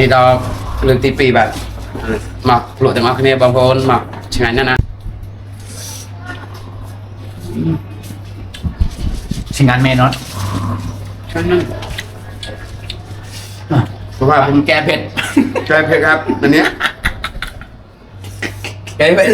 នេះដល់លើកទី2បាទមកលក់ទាំងអស់គ្នាបងប្អូនមកឆ្ងាញ់ណាស់ណា ชิงงานเมนอต ឆ្ងាញ់ណាស់เพราะว่าผม แกเผ็ด แกเผ็ดครับอันเนี้ยแกเผ็ด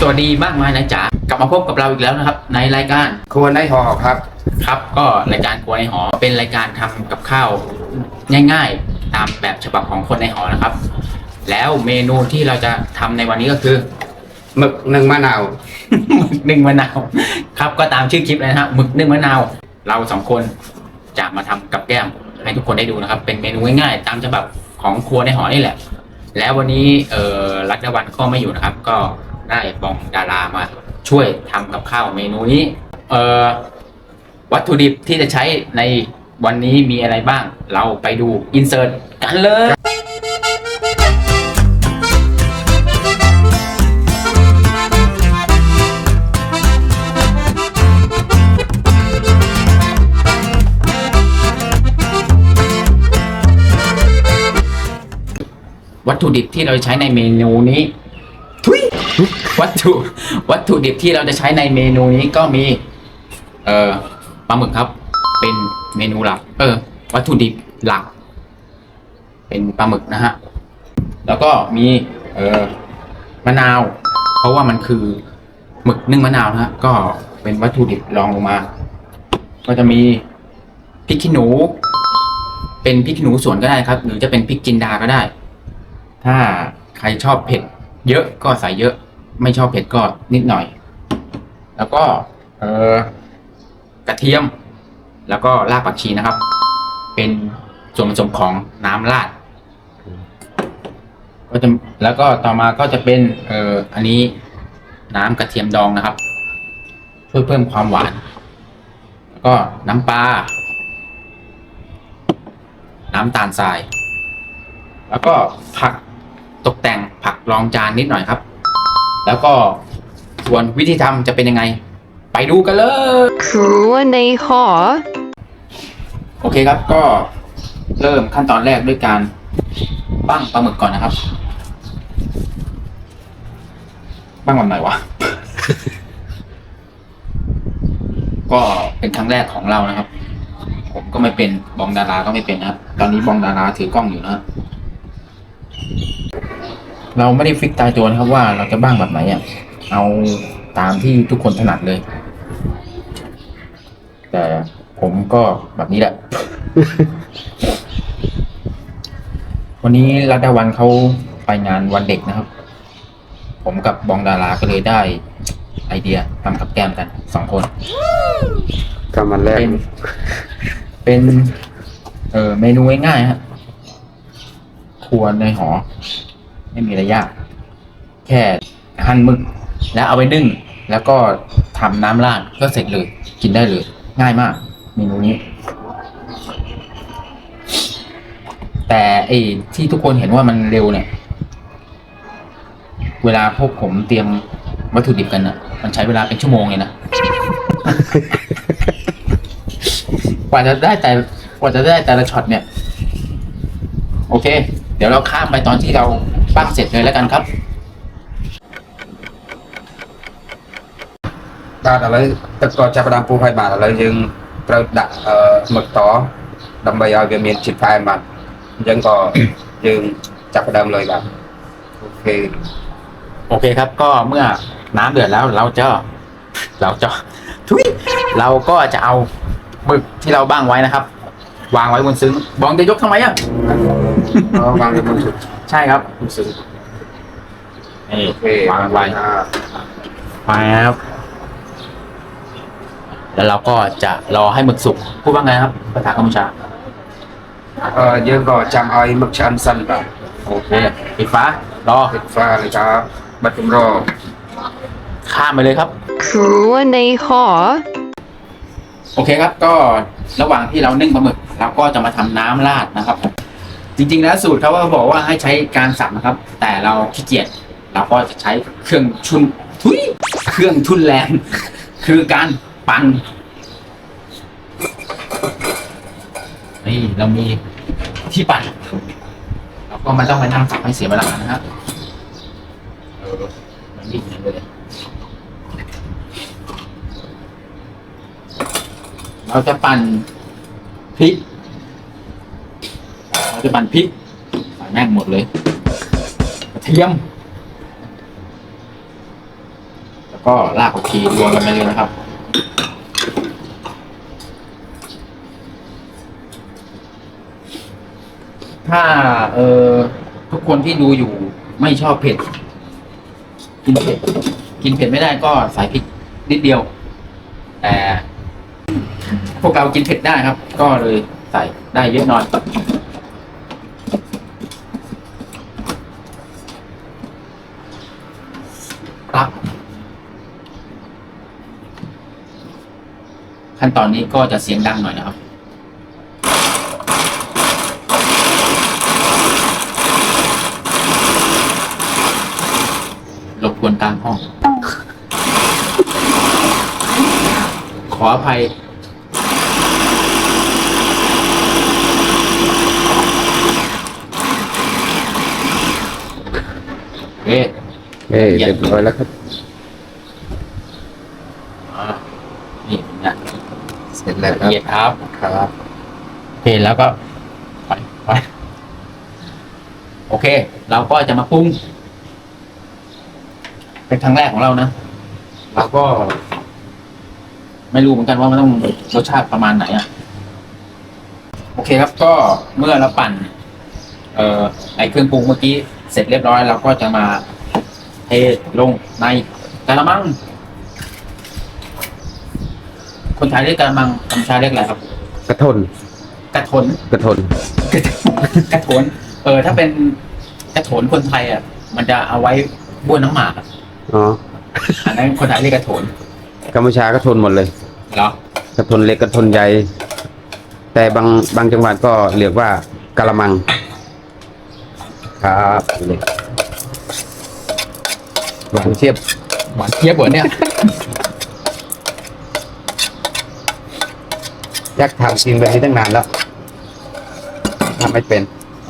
สวัสดีมากมายนะจ๋ากลับมาพบกับเราอีกแล้วนะครับ ในรายการควรได้ห่อครับ ครับ ก็รายการครัวในหอเป็นรายการทำกับข้าวง่ายๆ ตามแบบฉบับของคนในหอนะครับ แล้วเมนูที่เราจะทำในวันนี้ก็คือหมึกนึ่งมะนาวหมึกนึ่งมะนาวครับก็ตามชื่อคลิปเลยนะฮะหมึกนึ่งมะนาว เราสองคนจะมาทำกับแก้มให้ทุกคนได้ดูนะครับ เป็นเมนูง่ายๆ ตามฉบับของครัวในหอนี่แหละ แล้ววันนี้เอ่อรัตดาวันก็ไม่อยู่นะครับ ก็ ได้บองดารามา ช่วยทำกับข้าวเมนูนี้ เอ่อวัตถุดิบที่จะใช้ในวันนี้มีอะไรบ้าง เราไปดูอินเสิร์ตกันเลยวัตถุดิบที่เราใช้ในเมนูนี้ วัตถุวัตถุดิบที่เราจะใช้ในเมนูนี้ก็มี เอ่อปลาหมึกครับ เป็นเมนูหลัก เออ วัตถุดิบหลัก เป็นปลาหมึกนะฮะ แล้วก็มี เอ่อมะนาว เพราะว่ามันคือหมึกนึ่งมะนาวนะฮะก็เป็นวัตถุดิบรองลงมา ก็จะมีพริกขี้หนู เป็นพริกขี้หนูสวนก็ได้ครับ หรือจะเป็นพริกจินดาก็ได้ ถ้าใครชอบเผ็ดเยอะก็ใส่เยอะ ไม่ชอบเผ็ดก็นิดหน่อย แล้วก็เออกระเทียม แล้วก็รากผักชีนะครับ เป็นส่วนผสมของน้ำราดก็จะแล้วก็ต่อมาก็จะเป็นเอออันนี้น้ำกระเทียมดองนะครับ ช่วยเพิ่มความหวาน แล้วก็น้ำปลาน้ำตาลทราย แล้วก็ผักตกแต่งผักรองจานนิดหน่อยครับ แล้วก็ส่วนวิธีทำจะเป็นยังไง ไปดูกันเลยครัวในหอ โอเคครับก็เริ่มขั้นตอนแรกด้วยการปั้งปลาหมึกก่อนนะครับปั้งแบบไหนวะ ก็เป็นครั้งแรกของเรานะครับ ผมก็ไม่เป็นบองดาราก็ไม่เป็นนะครับ ตอนนี้บองดาราถือกล้องอยู่นะครับ เราไม่ได้ฟิกตายตัวนะครับว่าเราจะบ้างแบบไหนอะเอาตามที่ทุกคนถนัดเลย แต่ผมก็แบบนี้แหละ วันนี้รัตดาวันเขาไปงานวันเด็กนะครับ ผมกับบองดาราก็เลยได้ไอเดียทำกับแก้มกันสองคนกำมันแรก เป็นเป็นเออเมนูง่ายๆฮะครัวในหอ ไม่มีอะไรยาก แค่หั่นหมึก แล้วเอาไปนึ่ง แล้วก็ทำน้ำราดก็เสร็จเลย กินได้เลย ง่ายมากเมนูนี้ แต่ไอ้ที่ทุกคนเห็นว่ามันเร็วเนี่ย เวลาพวกผมเตรียมวัตถุดิบกันอะมันใช้เวลาเป็นชั่วโมงเลยนะ กว่าจะได้แต่กว่าจะได้แต่ละช็อตเนี่ย โอเค เดี๋ยวเราข้ามไปตอนที่เรา ปั้งเสร็จเลยแล้วกันครับ បាទឥឡូវទឹកក៏ចាប់ផ្ដើមពុះហើយបាទឥឡូវយើងត្រូវដាក់អឺหมึกតដើម្បីឲ្យវាមានជាតិផ្អែមបាទអញ្ចឹងក៏យើងចាប់ផ្ដើមเลยបាទអូខេ โอเคครับ ก็เมื่อน้ำเดือดแล้วเราจะเราจะทุยเราก็จะเอาหมึกที่เราบ้างไว้นะครับ วางไว้บนซึ้งบอกจะยกทำไมอะวางไว้บนซึ้งใช่ครับบนซึ้งนี่วางไว้ไปครับ แล้วเราก็จะรอให้หมึกสุกพูดว่าไงครับภาษากัมพูชาเออเยอะก็จำไอ้หมึกชันสั้นไปโอเคปิดฟ้ารอปิดฟ้าเลยครับัตรรอข้ามไปเลยครับคือในหอโอเคครับก็ระหว่างที่เรานึ่งปลาหมึก เราก็จะมาทำน้ำราดนะครับจริงๆแล้วสูตรเขาบอกว่าให้ใช้การสับนะครับ แต่เราขี้เกียจเราก็จะใช้เครื่องชุนทุยเครื่องทุนแรงคือการปั่นนี่เรามีที่ปั่นแล้วก็ไมันต้องมานั่งสับให้เสียเวลานะฮะเออมันนิ่งอย่างนี้เลยเราจะปั่นพริก จะปั่นพริกใส่แม่งหมดเลยกระเทียม แล้วก็รากผักชีรวมกันไปเลยนะครับถ้าเออทุกคนที่ดูอยู่ไม่ชอบเผ็ด กินเผ็ด กินเผ็ดไม่ได้ก็ใส่พริกนิดเดียว แต่พวกเรากินเผ็ดได้ครับ ก็เลยใส่ได้เยอะหน่อย ขั้นตอนนี้ก็จะเสียงดังหน่อยนะครับรบกวนกลางห้อง ขออภัยเอ๊ะเอ้ยเรียบร้อยแล้วครับ อ่านี่นะ เสร็จแล้วคละรับเอียดครับครับโอเคแล้วก็ไปไปโอเค เราก็จะมาปรุงเป็นครั้งแรกของเรานะเราก็ ไม่รู้เหมือนกันว่ามันต้องรสชาติประมาณไหนอะโอเคครับก็เมื่อเราปั่น เอ่อไอเครื่องปรุงเมื่อกี้เสร็จเรียบร้อยเราก็จะมาเทลงในกระมัง คนไทยเรียกกระมังคนชายเรียกอะไรครับ กระทนกระทนกระทนกระกระโถนเออ ถ้าเป็นกระโถนคนไทยอะ มันจะเอาไว้บ้วนน้ำหมากอะอ๋ออันนั้นคนไทยเรียกกระโถนกัมพูชากระทนหมดเลย เหรอกระทนเล็กกระทนใหญ่แต่บางบางจังหวัดก็เรียกว่ากะละมัง ครับเลยหวานเชียบหวานเทียบเหรอเนี่ย อยากทำกินแบบนี้ตั้งนานแล้วทำไม่เป็น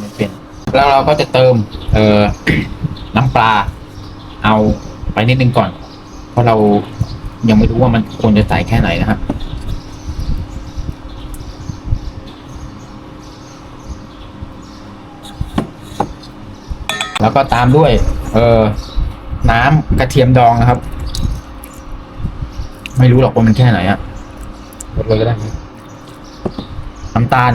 ไม่เป็น แล้วเราก็จะเติม เอ่อน้ำปลา เอาไปนิดนึงก่อน เพราะเรายังไม่รู้ว่ามันควรจะใส่แค่ไหนนะครับแล้วก็ตามด้วย เอ่อน้ำกระเทียมดองนะครับ ไม่รู้หรอกว่ามันแค่ไหนอะหมดเลยก็ได้ น้ำตาล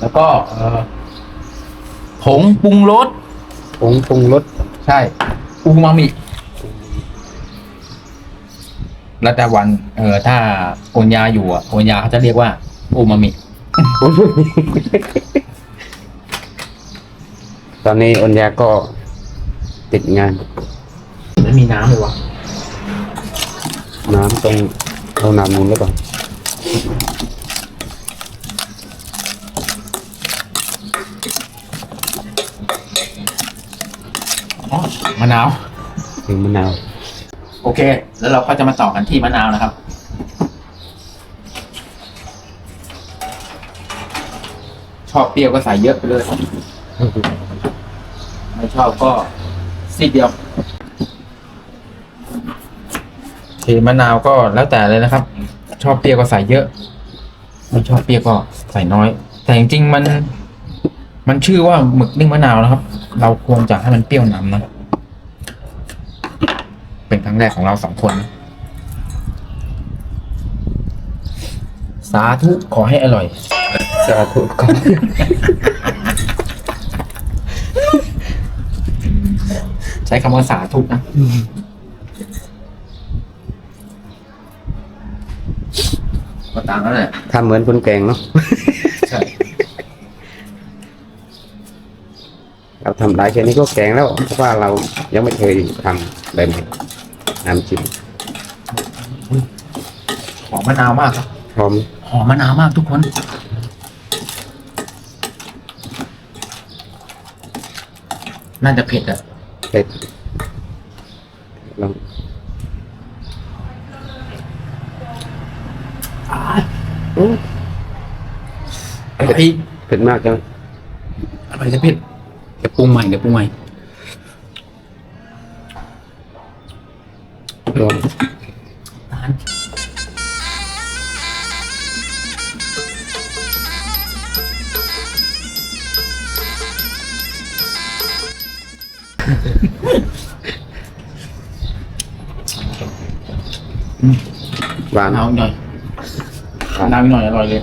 แล้วก็เอ่อผงปรุงรส ผงปรุงรสใช่ อูมามิ แล้วแต่วัน เออถ้าโอนยาอยู่อะโอนยาเขาจะเรียกว่า อูมามิ ตอนนี้อนยาก็ติดงาน ไม่มีน้ำเลยวะ น้ำตรงเอาน้ำมูลแล้วก่อนอ๋อมะนาว ถึงมะนาว โอเค แล้วเราก็จะมาต่อกันที่มะนาวนะครับ ชอบเปรี้ยวก็ใส่เยอะไปเลย ไม่ชอบก็ซีดเดียว เทมะนาวก็แล้วแต่เลยนะครับ ชอบเปรี้ยวก็ใส่เยอะ ไม่ชอบเปรี้ยวก็ใส่น้อย แต่จริงๆมัน มันชื่อว่าหมึกนึ่งมะนาวนะครับ เราควรจะให้มันเปรี้ยวนำนะ เป็นครั้งแรกของเราสองคนนะสาธุขอให้อร่อย สาธุก่อนใช้คำว่าสาธุนะ ตามนั้นแหละทำเหมือนคนแกงเนาะ ใช่เราทำได้แค่นี้ก็แกงแล้วเพราะว่าเรายังไม่เคยทำแบบนี้น้ำจิ้มหอมมะนาวมากครับพร้อมหอมมะนาวมากทุกคนอน่าจะเผ็ดอะเผ็ดลอง อร่อยเผ็ดมากใช่ไหมอร่อยจะเผ็ดเดี๋ยวปรุงใหม่เดี๋ยวปรุงใหม่ลองทานหวานเอาอีกหน่อย น้ำอีกหน่อยอร่อยเลย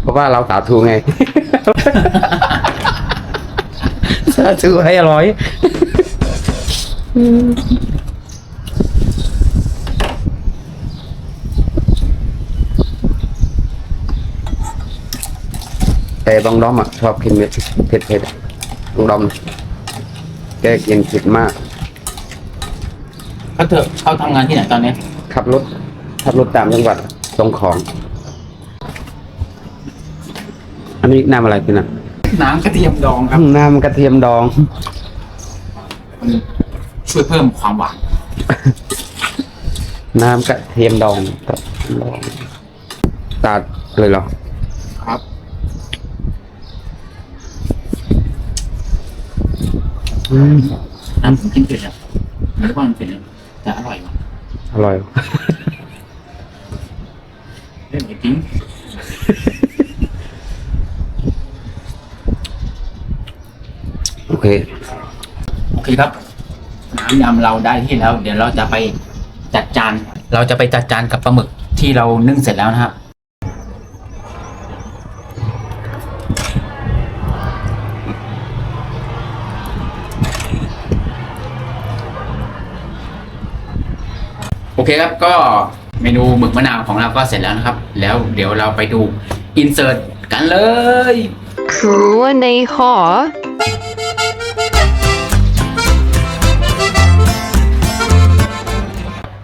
เพราะว่าเราสาธุไง สาธุให้อร่อยแต่บางดอมอะชอบกินเผ็ดเผ็ดเผ็ดบางดอมแกกินเผ็ดมากเขาเถอะเขาทำงานที่ไหนตอนนี้ ขับรถ ขับรถตามจังหวัดส่งของ อันนี้น้ำอะไรกินอะน้ำกระเทียมดองครับ น้ำกระเทียมดอง มันช่วยเพิ่มความหวาน น้ำกระเทียมดองกับดองตัดเลยเหรอ ครับ อืมน้ำผมกินเผ็ดอะไม่รู้ว่ามันเผ็ดอะแต่อร่อยว่ะอร่อย เล่นจริงโอเค โอเคครับ น้ำยำเราได้ที่แล้ว เดี๋ยวเราจะไปจัดจาน เราจะไปจัดจานกับปลาหมึกที่เรานึ่งเสร็จแล้วนะฮะโอเคครับก็ เมนูหมึกมะนาวของเราก็เสร็จแล้วนะครับ แล้วเดี๋ยวเราไปดูอินเสิร์ตกันเลยครัวในหอ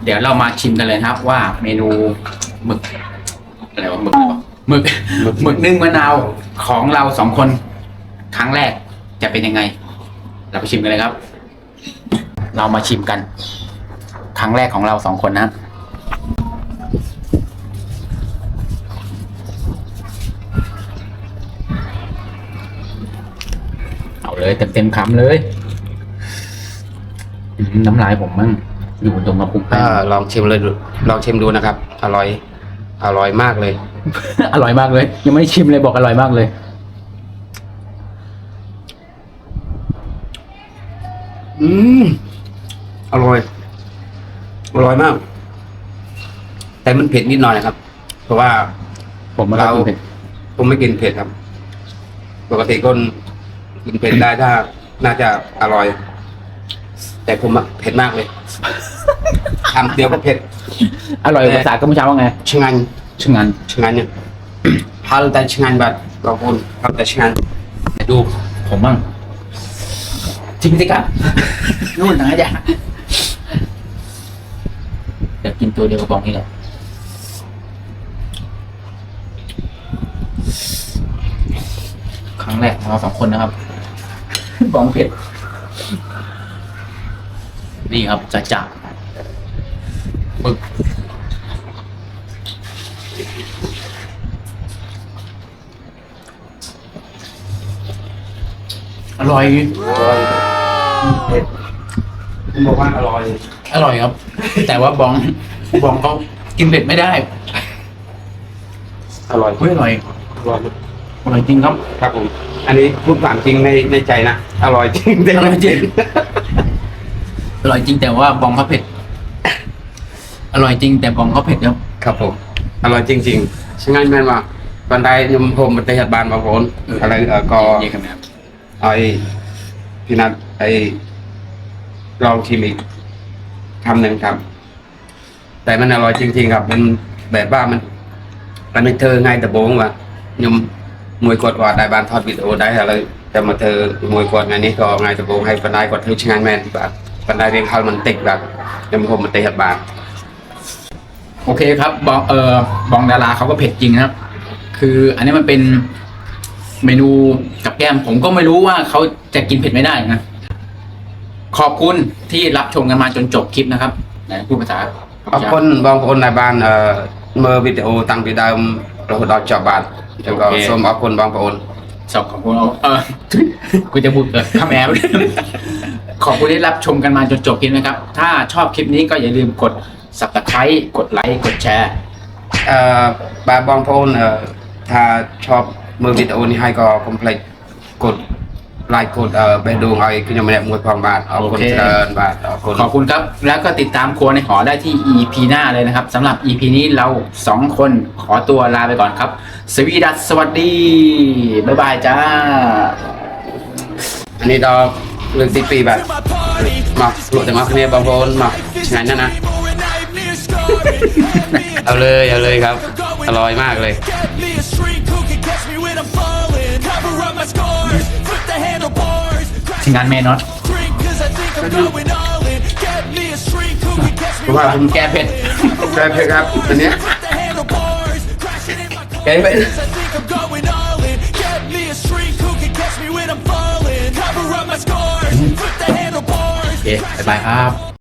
เดี๋ยวเรามาชิมกันเลยนะครับว่าเมนูหมึกอะไรวะหมึกอะไรวะหมึกหมึกนึ่งมะนาวของเราสองคนครั้งแรกจะเป็นยังไง เราไปชิมกันเลยครับ เรามาชิมกัน ครั้งแรกของเราสองคนนะ เอาเลยเต็มเต็มๆคำเลยอื้อหือน้ำลายผมมั่งอยู่ตรงกระปุกแป้อ่างลองชิมเลยดูลองชิมดูนะครับ อร่อย อร่อยมากเลย อร่อยมากเลย ยังไม่ได้ชิมเลยบอกอร่อยมากเลยอืมอร่อย อร่อยมาก แต่มันเผ็ดนิดหน่อยนะครับ เพราะว่า ผมมาเรากินเผ็ดผมไม่กินเผ็ดครับ ปกติคน กินเผ็ดได้ถ้าน่าจะอร่อย แต่ผมอะเผ็ดมากเลยคำเดียวก็เผ็ด อร่อยภาษากัมพูชาว่าไงชะงันชึงงันชะงันเนี่ยฮัลแต่ชะงันแบบเราพูดฮัลแต่ชะงันดูผมบ้างจริงสิครับนู่นนะจ๊ะเดี๋ยวกินตัวเดียวกับบองนี่แหละครั้งแรกของเราสองคนนะครับ บองเผ็ด นี่ครับจะจับปึกอร่อย อร่อยเผ็ดผมบอกว่าอร่อย อร่อยครับ แต่ว่าบองบองเขากินเผ็ดไม่ได้ อร่อยเฮ้ยอร่อยอร่อยอร่อยจริงครับ ครับผม อันนี้พูดความจริงในในใจนะ อร่อยจริงแต่อร่อยจริง อร่อยจริงแต่ว่าบองเขาเผ็ด อร่อยจริงแต่บองเขาเผ็ดครับ ครับผม อร่อยจริงๆช่างงั้นแม่นว่าบันไดยมผมบันไดหัดบานบางคนอะไรเออก็เยี่ยมครับไอพี่นัทไอลองชิมอีกคำหนึ่งครับ แต่มันอร่อยจริง ๆ ครับ มันแบบว่ามันมันไม่เธอง่ายแต่โบงว่ะยม มวยกดว่าได้บ้านทอดวิดีโอได้อะไรแต่มาเธอมวยกดงานนี้ก็ไงานจะโบงให้ปันได้กดทุกชงานแมนแบบปันได้เรียงเข้ามันติดแบบเดี๋ยวผมมันติดบาทโอเคครับบองเออบองดาราเขาก็เผ็ดจริงครับ คืออันนี้มันเป็นเมนูกับแก้ม ผมก็ไม่รู้ว่าเขาจะกินเผ็ดไม่ได้นะขอบคุณที่รับชมกันมาจนจบคลิปนะครับในพูดภาษาขอบคุณบองคนในบ้านเอ่อเมื่อวิดีโอตั้งวิดีโอเราดอจอบาท แล้ก็โสมออกคนบางปะอนสอบของคุณเอาเออกูจะบุดเกิดข้ามแอร์ขอบคุณที่รับชมกันมาจนจบคลิปนะครับ ถ้าชอบคลิปนี้ก็อย่าลืมกด subscribe กดไลค์กดแชร์ เออบาบางปะอนเออถ้าชอบมือวิดีโอนี้ให้ก็คอมเพล็กกด ไลค์กดเอ่อไปดูเอาองคุณยมเนี่ยมวยพองบาทขอบคุณเชิญบาทขอบคุณ ขอบคุณครับ แล้วก็ติดตามครัวในหอได้ที่ EP หน้าเลยนะครับสำหรับ EP นี้เราสองคนขอตัวลาไปก่อนครับ สวีดัสสวัสดี บ๊ายบายจ้า อันนี้ดอกเรื่องติดปีแบบ มาหลุดจากมาคเนี้บางคนมาฉะนนั้นนะ เอาเลยเอาเลยครับ อร่อยมากเลย Cover up my scars. ทีมงานเมนอต Drink 'cause I think I'm going all in. Get me a street who can catch เพ me ราะว่า when ผ I'm มแก้เผ็ดแก้เผ็ดครับอันเนี้ย flip the handlebars. Crashing in my แก้เผ็ด Cause I think I'm going all in. Get me a street who can catch me when I'm falling. Cover up my scars, flip the handlebars. โอเคบ๊ายบายครับ